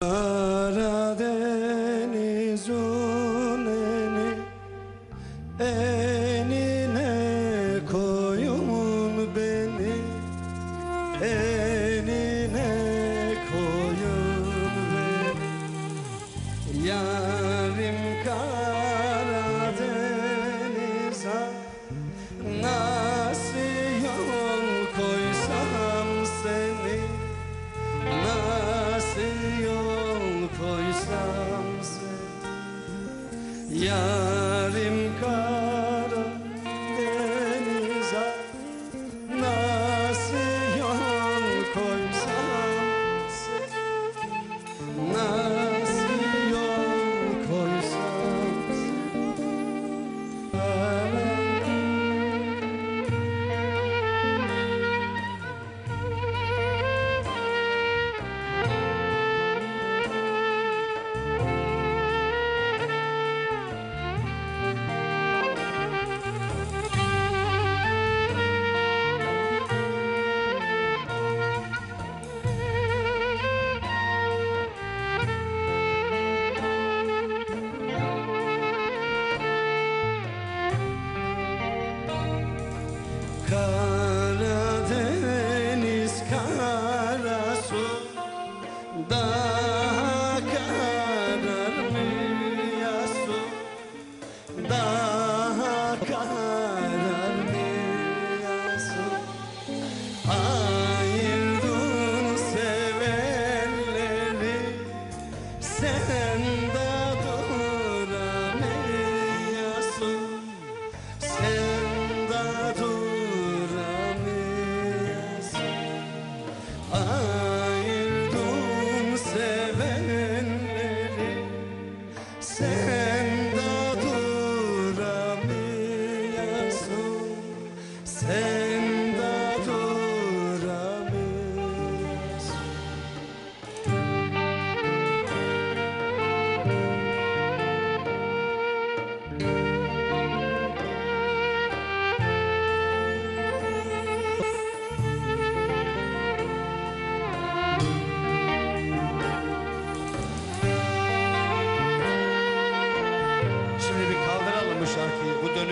Karadeniz oleni Enine koyun beni Enine koyun beni. Yarim Karadeniz ah, Yarim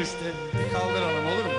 üstte kaldıralım olur mu?